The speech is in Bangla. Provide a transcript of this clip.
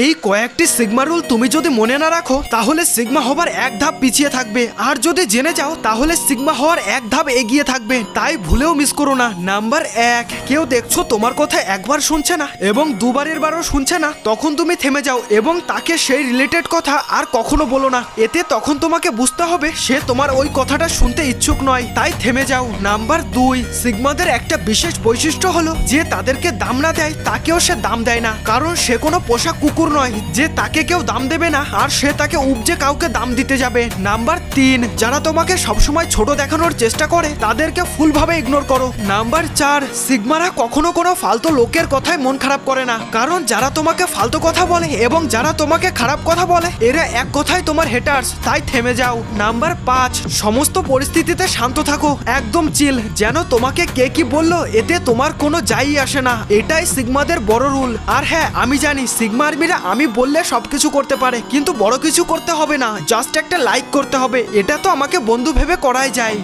এই কয়েকটি সিগমা রুল তুমি যদি মনে না রাখো, তাহলে সিগমা হবার এক ধাপ পিছিয়ে থাকবে। আর যদি জেনে যাও, তাহলে সিগমা হওয়ার এক ধাপ এগিয়ে থাকবে। তাই ভুলেও মিস করো না। নাম্বার এক, কেউ দেখছ তোমার কথা একবার শুনছে না এবং দুবারের বারও শুনছে না, তখন তুমি থেমে যাও এবং তাকে সেই রিলেটেড কথা আর কখনো বলো না। এতে তখন তোমাকে বুঝতে হবে, সে তোমার ওই কথাটা শুনতে ইচ্ছুক নয়। তাই থেমে যাও। নাম্বার দুই, সিগমাদের একটা বিশেষ বৈশিষ্ট্য হলো, যে তাদেরকে দাম না দেয়, তাকেও সে দাম দেয় না। কারণ সে কোনো পোশাক কুকুর নয় যে তাকে কেউ দাম দেবে না, আর সে তাকে উপজে কাউকে দাম দিতে যাবে। নাম্বার তিন, যারা তোমাকে সবসময় ছোট দেখানোর চেষ্টা করে, তাদেরকে ফুলভাবে ইগনোর করো। নাম্বার চার, সিগমারা কখনো কোনো ফালতু লোকের কথায় মন খারাপ করে না। কারণ যারা তোমাকে ফালতু কথা বলে এবং যারা তোমাকে খারাপ কথা বলে, এরা এক কথায় তোমার হেটার্স তাই থেমে যাও। নাম্বার পাঁচ, সমস্ত পরিস্থিতিতে শান্ত থাকো। একদম চিল যেন তোমাকে কে কি বলল, এতে তোমার কোনো যাই আসে না। এটাই সিগমাদের বড় রুল আর হ্যাঁ আমি জানি, সিগমা আর্মিরা আমি বললে সব কিছু করতে পারে, কিন্তু বড় কিছু করতে হবে না। জাস্ট একটা লাইক করতে হবে, এটা তো আমাকে বন্ধু ভেবে করাই যায়।